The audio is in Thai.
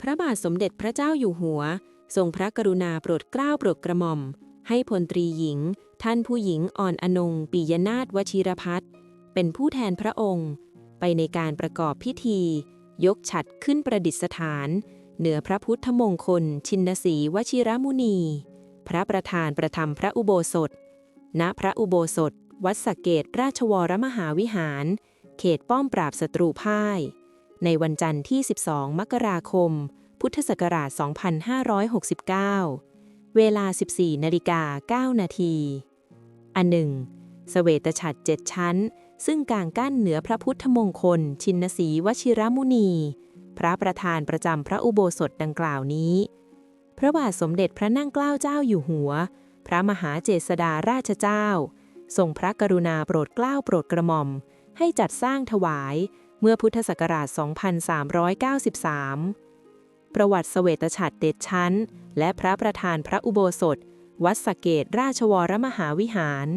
พระบาทสมเด็จพระเจ้าอยู่หัว ทรงพระกรุณาโปรดเกล้าโปรดกระหม่อม ให้พลตรีหญิง ท่านผู้หญิงอ่อนอนงปิยนาถวชิรพัฒน์เป็นผู้แทนพระองค์ ไปในการประกอบพิธี ยกฉัดขึ้นประดิษฐาน เหนือพระพุทธมงคล ชินสีวชิรมุนี พระประธานประธรรมพระอุโบสถ ณพระอุโบสถ วัดสเกตราชวรมหาวิหาร เขตป้อมปราบศัตรูพ่าย ในวันจันทร์ที่ 12 มกราคม พุทธศักราช 2569 เวลา 14นาฬิกา9นาทีอันหนึ่งเสเวตฉัตรเจ็ดชั้น ซึ่งกางกั้นเหนือพระพุทธมงคล ชินสีวชิรมุนี พระประธานประจำพระอุโบสถดังกล่าวนี้ พระบาทสมเด็จพระนั่งเกล้าเจ้าอยู่หัว พระมหาเจษฎาราชเจ้า ทรงพระกรุณาโปรดเกล้าโปรดกระหม่อม ให้จัดสร้างถวาย เมื่อพุทธศักราช 2393 ประวัติเสเวตฉัตรเด็ดชั้น และพระประธานพระอุโบสถ วัดสเกตราชวรมหาวิหาร